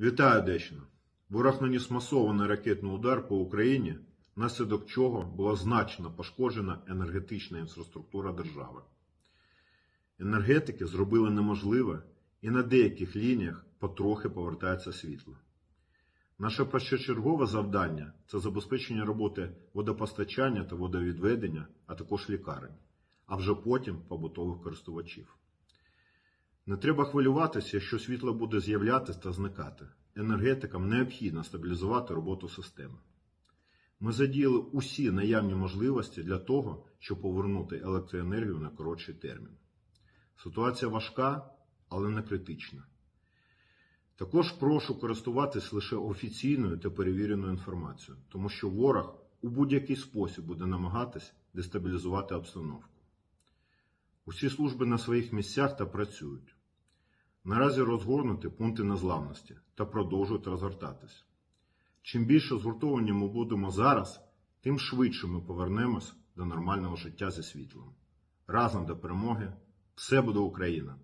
Вітаю Одещина. Ворог наніс масований ракетний удар по Україні, внаслідок чого була значно пошкоджена енергетична інфраструктура держави. Енергетики зробили неможливе і на деяких лініях потрохи повертається світло. Наше першочергове завдання це забезпечення роботи водопостачання та водовідведення, а також лікарень, а вже потім побутових користувачів. Не треба хвилюватися, якщо світло буде з'являтися та зникати. Енергетикам необхідно стабілізувати роботу системи. Ми задіяли усі наявні можливості для того, щоб повернути електроенергію на коротший термін. Ситуація важка, але не критична. Також прошу користуватись лише офіційною та перевіреною інформацією, тому що ворог у будь-який спосіб буде намагатись дестабілізувати обстановку. Усі служби на своїх місцях та працюють. Наразі розгорнути пункти незламності та продовжують розгортатись. Чим більше згуртовані ми будемо зараз, тим швидше ми повернемось до нормального життя зі світлом. Разом до перемоги все буде Україна!